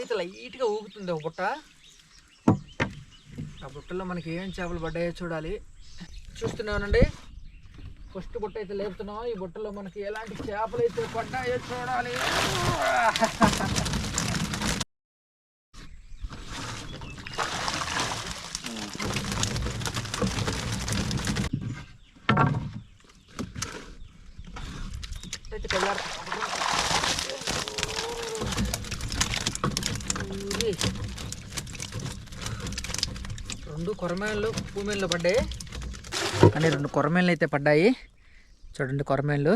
అయితే లైట్గా ఊగుతుంది ఒక బుట్ట. ఆ బుట్టలో మనకి ఏం చేపలు పడ్డాయో చూడాలి. చూస్తున్నానండి. ఫస్ట్ బుట్ట అయితే లేపుతున్నాం. ఈ బుట్టలో మనకి ఎలాంటి చేపలు అయితే పడ్డాయో చూడాలి అయితే తెల్లారుతుంది. ఊరి. రెండు కొరమేళ్ళు భూమిలో పడ్డాయి. కానీ రెండు కొరమేళ్ళు అయితే పడ్డాయి. చూడండి కొరమేళ్ళు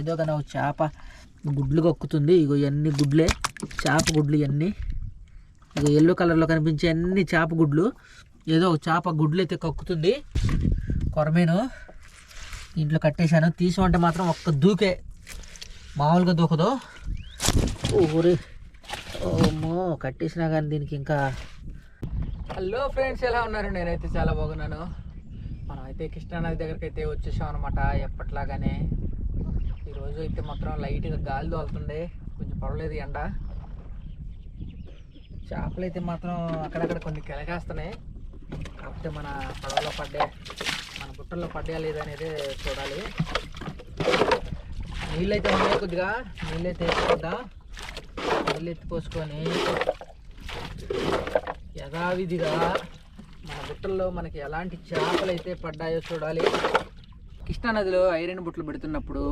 ఏదో కానీ ఒక చేప గుడ్లు కొక్కుతుంది. ఇగో ఇవన్నీ గుడ్లే. చేప గుడ్లు ఇవన్నీ ఇగో ఎల్లో కలర్లో కనిపించే అన్ని చేప గుడ్లు. ఏదో ఒక చేప గుడ్లు అయితే కక్కుతుంది. కొరమేను ఇంట్లో కట్టేశాను. తీసామంటే మాత్రం ఒక్క దూకే. మామూలుగా దూకదు. ఊరి. ఓమో కట్టేసినా కానీ దీనికి ఇంకా హలో ఫ్రెండ్స్ ఎలా ఉన్నారు? నేనైతే చాలా బాగున్నాను. మనం అయితే కృష్ణానది దగ్గరికి అయితే వచ్చేసాం అనమాట ఎప్పట్లాగానే ఈరోజు అయితే మాత్రం లైట్గా గాలి తోలుతుంది. కొంచెం పర్వాలేదు ఎండ. చేపలు అయితే మాత్రం అక్కడక్కడ కొన్ని కెలగేస్తున్నాయి కాకపోతే మన పడవలో పడ్డే మన బుట్టల్లో పడ్డా లేదా అనేది చూడాలి. నీళ్ళైతే ఉన్నాయి కొద్దిగా. నీళ్ళైతే ఎత్తుకొద్దాం నీళ్ళు ఎత్తిపోసుకొని యథావిధిగా మన బుట్టల్లో మనకి ఎలాంటి చేపలు అయితే పడ్డాయో చూడాలి. కృష్ణానదిలో ఐరన్ బుట్టలు పెడుతున్నప్పుడు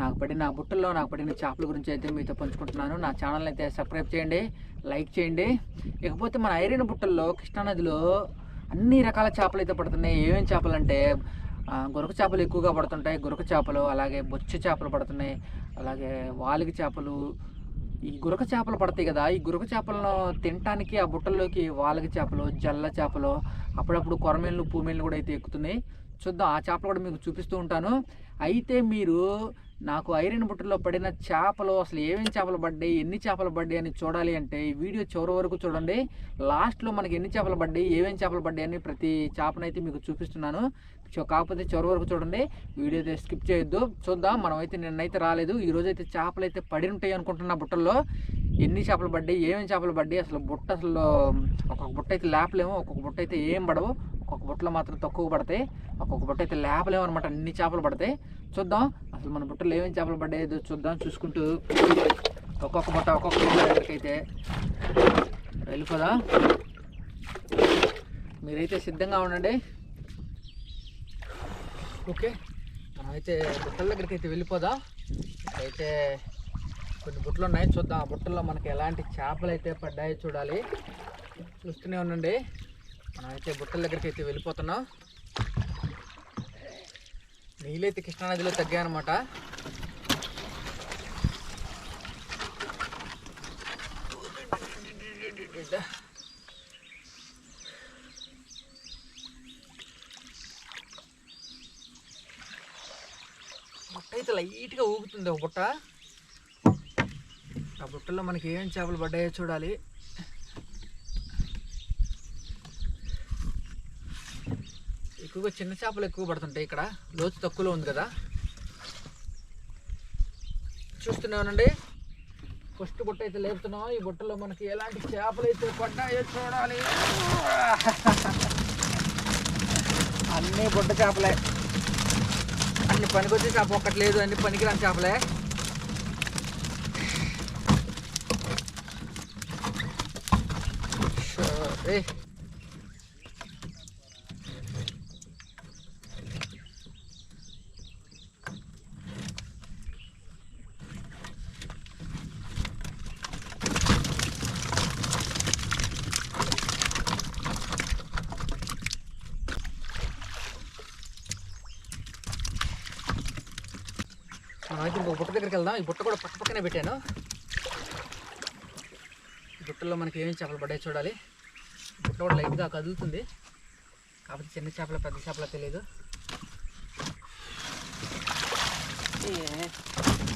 నాకు పడిన బుట్టల్లో నాకు పడిన చేపల గురించి అయితే మీతో పంచుకుంటున్నాను. నా ఛానల్ అయితే సబ్స్క్రైబ్ చేయండి లైక్ చేయండి. ఇకపోతే మన ఐరన్ బుట్టల్లో కృష్ణానదిలో అన్ని రకాల చేపలు అయితే పడుతున్నాయి. ఏమేమి చేపలు అంటే గొరక చేపలు ఎక్కువగా పడుతుంటాయి. గొరక చేపలు అలాగే బొచ్చ చేపలు పడుతున్నాయి. అలాగే వాలిగి చేపలు ఈ గురక చేపలు పడతాయి కదా ఈ గురక చేపలను తినటానికి ఆ బుట్టల్లోకి వాలగ చేపలు జల్ల చేపలు అప్పుడప్పుడు కొరమేళ్ళు పూమేళ్ళు కూడా అయితే ఎక్కుతున్నాయి. చూద్దాం ఆ చేపలు కూడా మీకు చూపిస్తూ ఉంటాను. అయితే మీరు నాకు ఐరన్ బుట్టలో పడిన చేపలు అసలు ఏమేమి చేపలు పడ్డాయి ఎన్ని చేపలు పడ్డాయి అని చూడాలి అంటే ఈ వీడియో చివరి వరకు చూడండి. లాస్ట్లో మనకి ఎన్ని చేపలు పడ్డాయి ఏమేమి చేపలు పడ్డాయి అని ప్రతి చేపనైతే మీకు చూపిస్తున్నాను. కాకపోతే చివరి వరకు చూడండి వీడియో అయితే స్కిప్ చేయొద్దు. చూద్దాం మనం అయితే నిన్నైతే రాలేదు. ఈ రోజు అయితే చేపలు అయితే పడి ఉంటాయి అనుకుంటున్నా బుట్టల్లో. ఎన్ని చేపలు పడ్డాయి ఏమేమి చేపలు పడ్డాయి అసలు బుట్ట అసలు ఒక్కొక్క బుట్ట అయితే లేపలేము ఒక్కొక్క బుట్ట అయితే ఏం పడవు. ఒక్కొక్క బుట్టలో మాత్రం తక్కువ పడతాయి. ఒక్కొక్క బుట్ట అయితే లేపలేము అనమాట అన్ని చేపలు పడతాయి. చూద్దాం అసలు మన బుట్టలో ఏమేమి చేపలు పడ్డాయో చూద్దాం చూసుకుంటూ ఒక్కొక్క బుట్ట ఒక్కొక్క బుట్ట దగ్గరికి వెళ్ళిపోదా. మీరైతే సిద్ధంగా ఉండండి. ఓకే. మనమైతే బుట్టల దగ్గరికి అయితే వెళ్ళిపోదాం. అయితే కొన్ని బుట్టలు ఉన్నాయి. చూద్దాం ఆ బుట్టల్లో మనకి ఎలాంటి చేపలు అయితే పడ్డాయో చూడాలి. చూస్తూనే ఉండండి. మనమైతే బుట్టల దగ్గరికి అయితే వెళ్ళిపోతున్నాం. నీళ్ళైతే కృష్ణానదిలో తగ్గాయన్నమాట. బుట్ట అయితే లైట్గా ఊగుతుంది ఒక బుట్ట. ఆ బుట్టలో మనకి ఏం చేపలు పడ్డాయో చూడాలి. ఎక్కువగా చిన్న చేపలు ఎక్కువ పడుతుంటాయి ఇక్కడ. లోతు తక్కువలో ఉంది కదా. చూస్తున్నానండి. ఫస్ట్ బుట్ట అయితే లేపుతున్నాం. ఈ బుట్టలో మనకి ఎలాంటి చేపలు అయితే పడ్డాయో చూడాలి. అన్నీ బుట్ట చేపలే. పనికొచ్చే చేప ఒక్కటి లేదు అన్ని పనికిరాని చేపలే. ఏ మనమైతే ఇంకో బుట్ట దగ్గరికి వెళ్దాం ఈ బుట్ట కూడా పక్క పక్కనే పెట్టాను. ఈ బుట్టలో మనకి ఏమేమి చేపలు పడ్డాయి చూడాలి. బుట్ట కూడా లైట్గా కదులుతుంది. కాకపోతే చిన్న చేపల పెద్ద చేపల తెలియదు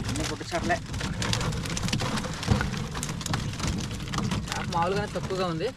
అన్ని బుట్ట చేపలే. చేప మామూలుగానే తక్కువగా ఉంది.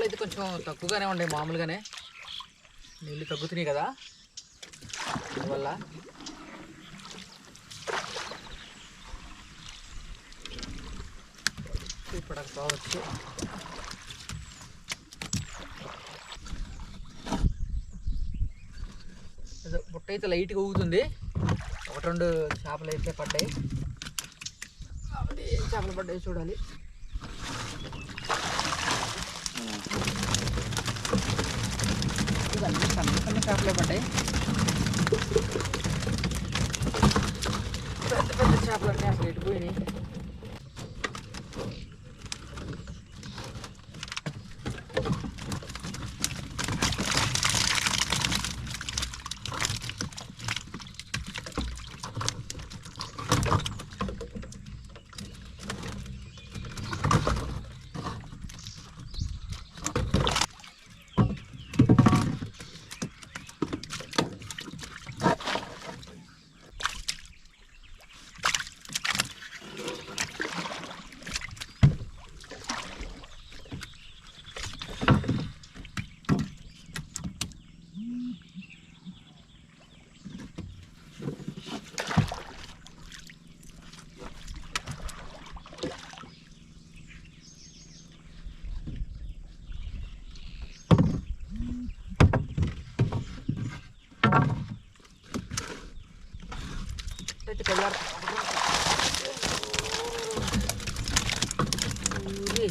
అయితే కొంచెం తక్కువగానే ఉండే మామూలుగానే. నీళ్ళు తగ్గుతున్నాయి కదా. అందువల్ల ఇప్పుడు కావచ్చు. బుట్ట అయితే లైట్గా ఊగుతుంది. ఒకటి రెండు చేపలు అయితే పడ్డాయి. కాబట్టి చేపలు పడ్డాయి చూడాలి. ఇవన్నీ సన్న సన్న చేపలే పడ్డాయి పెద్ద పెద్ద చేపలన్నీ అసలు ఎటు పోయినాయి కళ్ళారు ఊరి.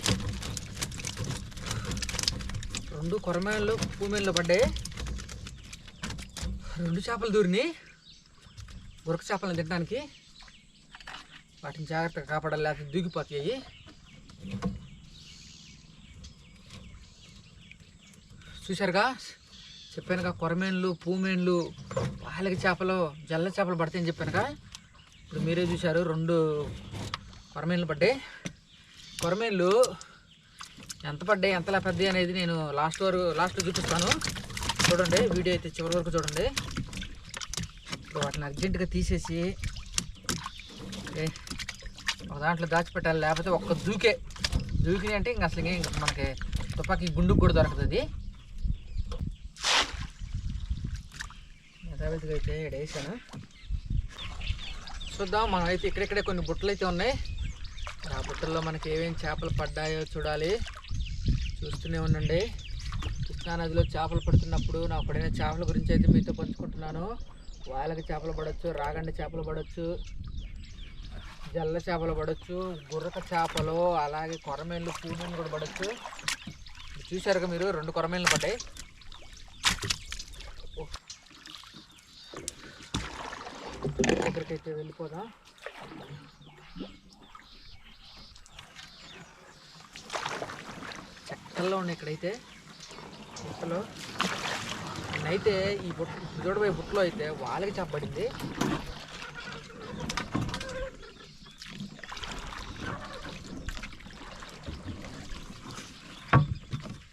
రెండు కొరమేళ్ళు పూమేళ్ళు పడ్డాయి రెండు చేపలు దూరిని గురక చేపలను తినడానికి వాటిని జాగ్రత్తగా కాపాడాలి లేకపోతే దూకిపోతాయి. చూశారుగా? చెప్పానుగా కొరమేన్లు పూమేన్లు పాలకి చేపలు జల్ల చేపలు పడతాయని చెప్పానుగా. ఇప్పుడు మీరే చూశారు రెండు కొరమేన్లు పడ్డాయి. కొరమేన్లు ఎంత పడ్డాయి ఎంత పెద్దవి అనేది నేను లాస్ట్ వరకు లాస్ట్లో చూపిస్తాను. చూడండి వీడియో అయితే చివరి వరకు చూడండి. ఇప్పుడు వాటిని అర్జెంటుగా తీసేసి ఏ, ఒక దాంట్లో దాచిపెట్టాలి లేకపోతే ఒక్క దూకే. దూకిని అంటే ఇంక అసలు ఇంక మనకి తుపాకీ గుండుకు కూడా దొరకదు యథావిధిగా అయితే ఇక్కడ వేసాను. చూద్దాం మనం అయితే ఇక్కడెక్కడే కొన్ని బుట్టలు అయితే ఉన్నాయి. ఆ బుట్టల్లో మనకి ఏమేమి చేపలు పడ్డాయో చూడాలి. చూస్తూనే ఉండండి. కృష్ణా నదిలో చేపలు పడుతున్నప్పుడు నాకు పడిన చేపల గురించి అయితే మీతో పంచుకుంటున్నాను. వాళ్ళకి చేపలు పడవచ్చు రాగండి చేపలు పడవచ్చు జల్ల చేపలు పడవచ్చు గుర్రక చేపలు అలాగే కొరమేళ్ళు పూమేళ్ళు కూడా పడవచ్చు చూశారుగా మీరు రెండు కొరమేళ్ళు పడ్డాయి. దగ్గరికి అయితే వెళ్ళిపోదాం. చెక్కల్లో ఉన్నాయి ఇక్కడైతే. బుట్టలో అయితే ఈ బుట్ట చూడబోయే బుట్టలో అయితే వాళ్ళకి చెప్పబడింది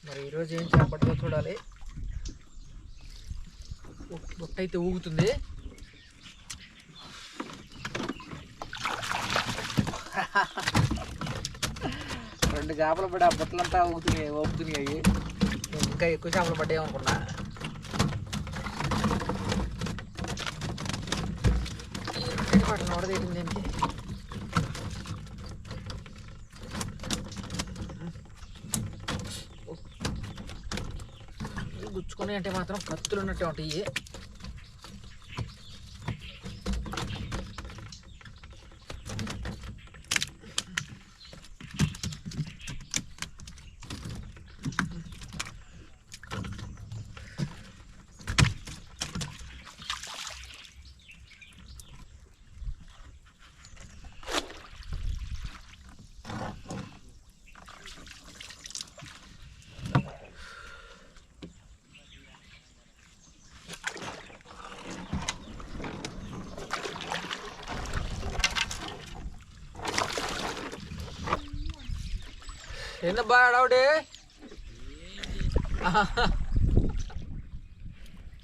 మరి ఈరోజు ఏం చేపట్టదో చూడాలి. బుట్ట- అయితే ఊగుతుంది. ha ha ha రెండు చేపలు పడి ఆ బుట్టలంతా ఊపుతున్నాయి ఊపుతున్నాయి ఇంకా ఎక్కువ చేపలు పడ్డాయి అనుకున్నా. వాటిని నోడదేయటం దేనికి అంటే మాత్రం కత్తులు ఉన్నట్టే ఉంటాయి ఏందబ్బా అడవుడి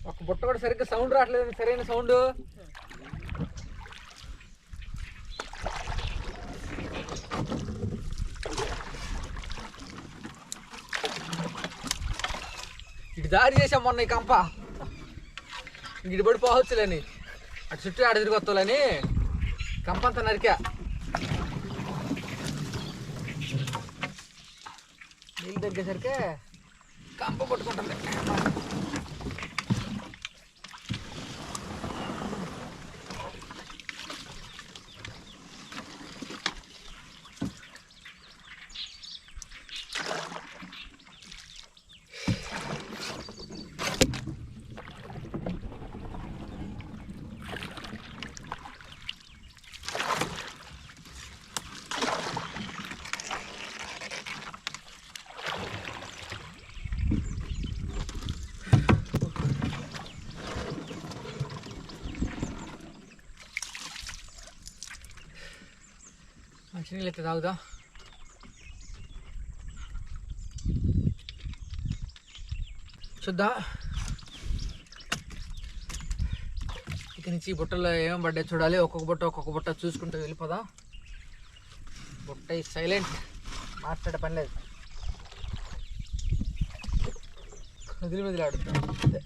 ఒక బుట్ట కూడా సరిగ్గా సౌండ్ రావట్లేదు సరైన సౌండ్ ఇటు దారి చేసాం మొన్న ఈ కంప ఇటు పడిపోవచ్చులేని అటు చుట్టూ ఆడ తిరిగి వస్తాలని కంపంతా నరికా నీళ్ళు కంప కొట్టుకుంటుంది. మంచినీళ్ళు అయితే తాగుదాం? చూద్దాం? ఇక నుంచి ఈ బుట్టలో ఏం పడ్డాయి చూడాలి. ఒక్కొక్క బుట్ట ఒక్కొక్క బుట్ట చూసుకుంటూ వెళ్ళిపోదాం? బుట్ట సైలెంట్ మాట్లాడే పని లేదు. కదిలి మెదిలాడుతుంది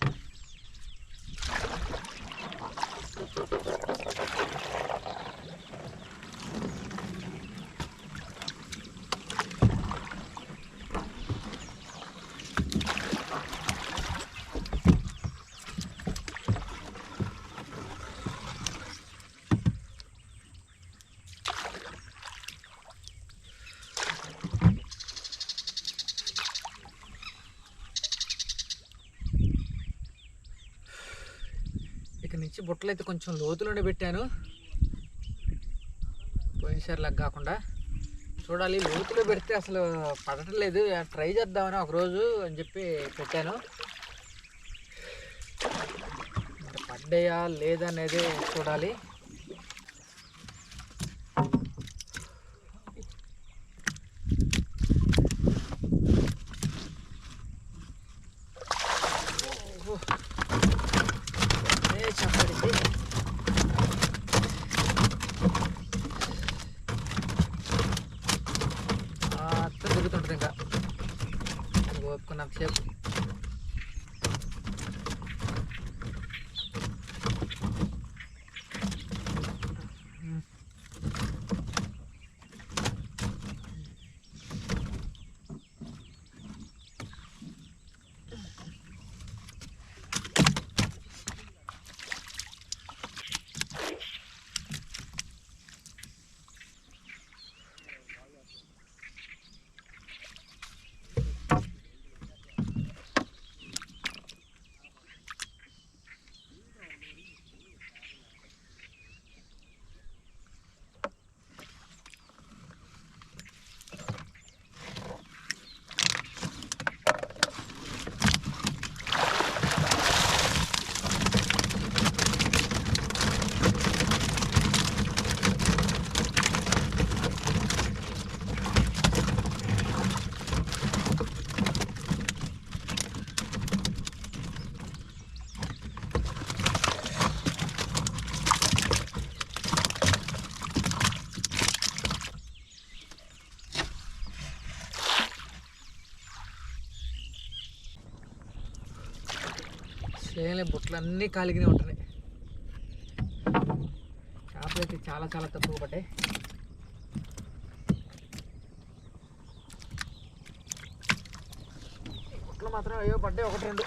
బుట్టలు అయితే కొంచెం లోతులోనే పెట్టాను. పోయినసారిలాగా కాకుండా. చూడాలి లోతులో పెడితే అసలు పడటం లేదు. ట్రై చేద్దామని ఒకరోజు అని చెప్పి పెట్టాను. పడ్డాయా లేదా అనేది చూడాలి. చెట్లు అన్నీ కాలిగానే ఉంటున్నాయి. చేపలు అయితే చాలా చాలా తక్కువ పడ్డాయి. ఇట్లా మాత్రం అయ్యో పడ్డాయి ఒకటి రెండు.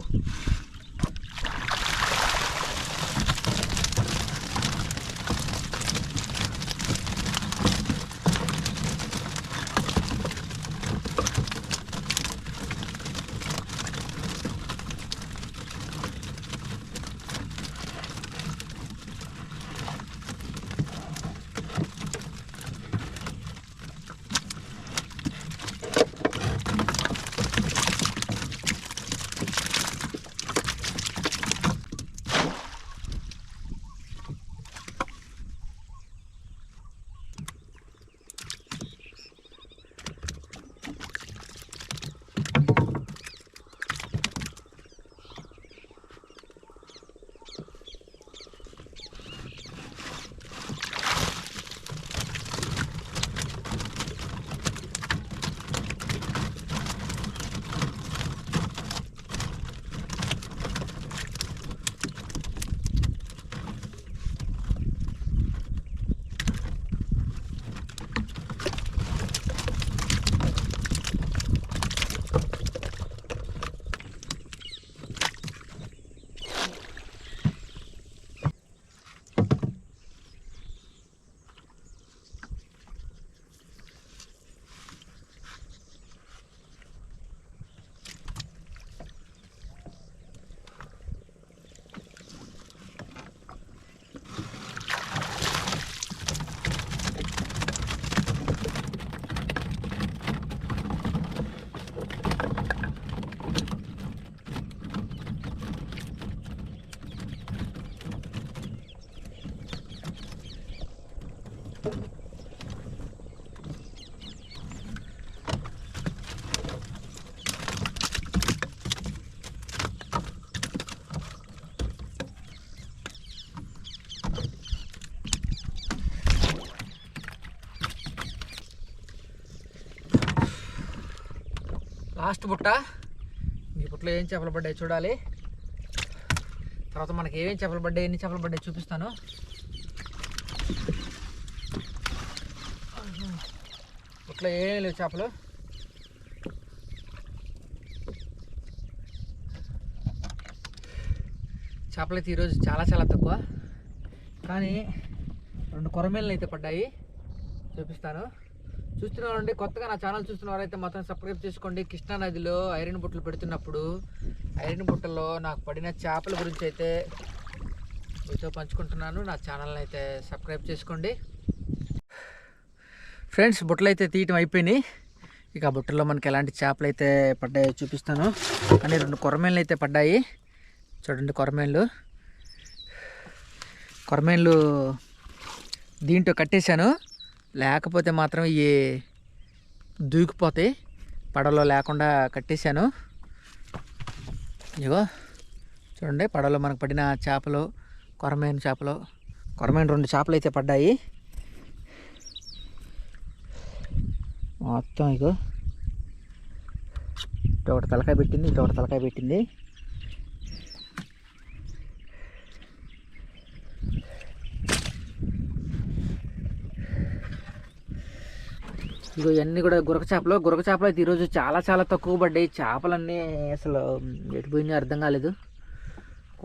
go. లాస్ట్ బుట్ట. ఈ బుట్టలో ఏం చేపలు పడ్డాయి చూడాలి. తర్వాత మనకి ఏమేం చేపలు పడ్డాయి ఎన్ని చేపలు పడ్డాయి చూపిస్తాను. బుట్టలో ఏం లేవు చేపలు. చేపలు అయితే ఈరోజు చాలా చాలా తక్కువ. కానీ రెండు కొరమేళ్ళు అయితే పడ్డాయి. చూపిస్తాను. చూస్తున్నారండి కొత్తగా నా ఛానల్ చూస్తున్న వారైతే మాత్రం సబ్స్క్రైబ్ చేసుకోండి. కృష్ణా నదిలో ఐరన్ బుట్టలు పెడుతున్నప్పుడు ఐరన్ బుట్టల్లో నాకు పడిన చేపల గురించి అయితే మీతో పంచుకుంటున్నాను. నా ఛానల్ని అయితే సబ్స్క్రైబ్ చేసుకోండి. ఫ్రెండ్స్ బుట్టలు అయితే తీయటం అయిపోయినాయి. ఇక ఆ బుట్టలో మనకి ఎలాంటి చేపలు అయితే పడ్డాయో చూపిస్తాను. కానీ రెండు కొరమేళ్ళు అయితే పడ్డాయి. చూడండి కొరమేళ్ళు కొరమేళ్ళు దీంట్లో కట్టేశాను. లేకపోతే మాత్రం ఇవి దూకిపోతాయి పడవలో లేకుండా కట్టేశాను. ఇగో చూడండి పడవలో మనకు పడిన చేపలు కొరమైన చేపలు కొరమైన రెండు చేపలు అయితే పడ్డాయి. మొత్తం ఇగో ఇటు ఒకటి తలకాయ పెట్టింది ఇటు ఒకటి తలకాయ పెట్టింది. ఇగో ఇవన్నీ కూడా గురక చేపలు. గురక చేపలు అయితే ఈరోజు చాలా చాలా తక్కువ పడ్డాయి. చేపలన్నీ అసలు ఎటుపోయినా అర్థం కాలేదు.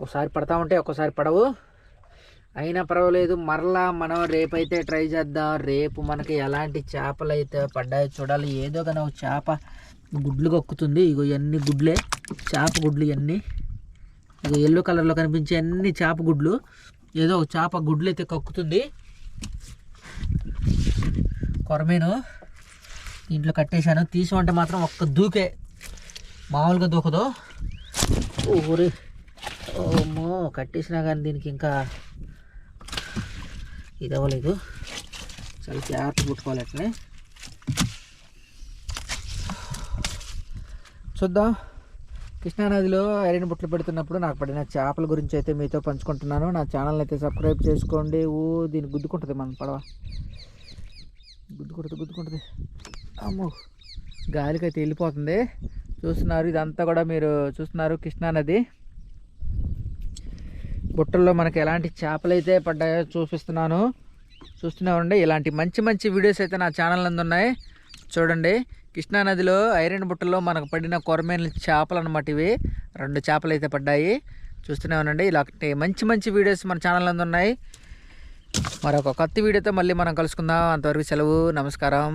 ఒకసారి పడతా ఉంటే ఒక్కోసారి పడవు. అయినా పర్వాలేదు. మరలా మనం రేపైతే ట్రై చేద్దాం. రేపు మనకి ఎలాంటి చేపలు అయితే పడ్డాయో చూడాలి. ఏదో కానీ ఒక చేప గుడ్లు కొక్కుతుంది. ఇగో ఇవన్నీ గుడ్లే. చేప గుడ్లు ఇవన్నీ ఇగో ఎల్లో కలర్లో కనిపించే అన్ని చేప గుడ్లు. ఏదో ఒక చేప గుడ్లు అయితే కక్కుతుంది. కొరమేను. ఇంట్లో కట్టేశాను. తీసామంటే మాత్రం ఒక్క దూకే. మామూలుగా దూకదు. ఊరి. ఓమో కట్టేసినా కానీ దీనికి ఇంకా ఇది అవ్వలేదు. చాలా జాగ్రత్త పుట్టుకోవాలి అట్లనే. చూద్దాం. కృష్ణానదిలో ఐరన్ బుట్టలు పెడుతున్నప్పుడు నాకు పడిన చేపల గురించి అయితే మీతో పంచుకుంటున్నాను. నా ఛానల్ అయితే సబ్స్క్రైబ్ చేసుకోండి. ఓ దీన్ని గుద్దుకుంటుంది మన పడవ. గుద్దుకుంటుంది గుద్దుకుంటుంది. అమ్మో గాలికి అయితే వెళ్ళిపోతుంది. చూస్తున్నారు ఇదంతా కూడా మీరు చూస్తున్నారు కృష్ణానది బుట్టల్లో మనకు ఎలాంటి చేపలు అయితే పడ్డాయో చూపిస్తున్నాను. చూస్తూనే ఉండే ఇలాంటి మంచి మంచి వీడియోస్ అయితే నా ఛానల్ నందు ఉన్నాయి. చూడండి కృష్ణానదిలో ఐరన్ బుట్టలో మనకు పడిన కొరమైన చేపలు అనమాట ఇవి. రెండు చేపలు అయితే పడ్డాయి. చూస్తూనే ఉండండి ఇలాంటి మంచి మంచి వీడియోస్ మన ఛానల్ నందు ఉన్నాయి. మరొక కొత్త వీడియోతో మళ్ళీ మనం కలుసుకుందాం. అంతవరకు సెలవు నమస్కారం.